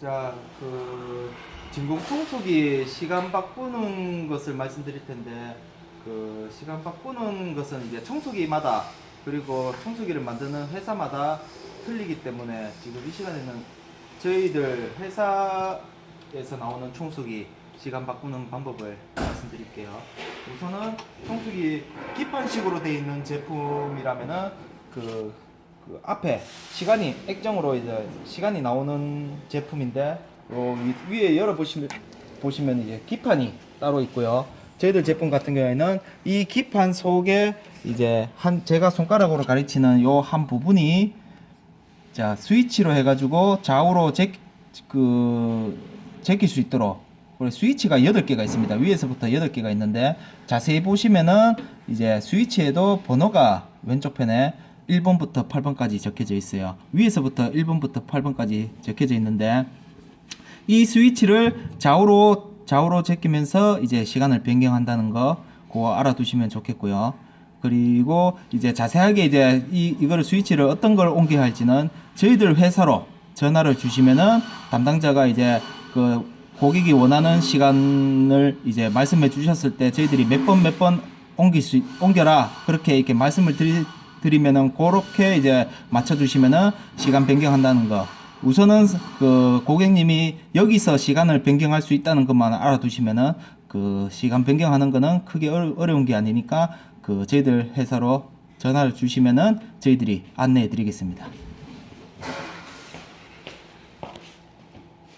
자, 그 진공 청소기 시간 바꾸는 것을 말씀드릴 텐데 그 시간 바꾸는 것은 이제 청소기마다 그리고 청소기를 만드는 회사마다 틀리기 때문에 지금 이 시간에는 저희들 회사에서 나오는 청소기 시간 바꾸는 방법을 말씀드릴게요. 우선은 청소기 기판식으로 되어 있는 제품이라면은 그, 그 앞에 시간이 액정으로 이제 시간이 나오는 제품인데 요 위- 위에 열어 보시면 보시면 이제 기판이 따로 있고요. 저희들 제품 같은 경우에는 이 기판 속에 이제 한 제가 손가락으로 가리치는 요 한 부분이 자 스위치로 해가지고 좌우로 제, 그 제낄 수 있도록 그리고 스위치가 8개가 있습니다 위에서부터 8개가 있는데 자세히 보시면은 이제 스위치에도 번호가 왼쪽 편에 1번부터 8번까지 적혀져 있어요 위에서부터 1번부터 8번까지 적혀져 있는데 이 스위치를 좌우로 좌우로 제끼면서 이제 시간을 변경한다는 거 그거 알아두시면 좋겠고요. 그리고 이제 자세하게 이제 이 이거를 스위치를 어떤 걸 옮겨야 할지는 저희들 회사로 전화를 주시면은 담당자가 이제 그 고객이 원하는 시간을 이제 말씀해 주셨을 때 저희들이 몇 번 몇번 옮길 수 있- 옮겨라 그렇게 이렇게 말씀을 드리, 드리면은 그렇게 이제 맞춰 주시면은 시간 변경한다는 거 우선은 그 고객님이 여기서 시간을 변경할 수 있다는 것만 알아두시면은 그 시간 변경하는 거는 크게 어려- 어려운 게 아니니까 그 저희들 회사로 전화를 주시면은 저희들이 안내해 드리겠습니다.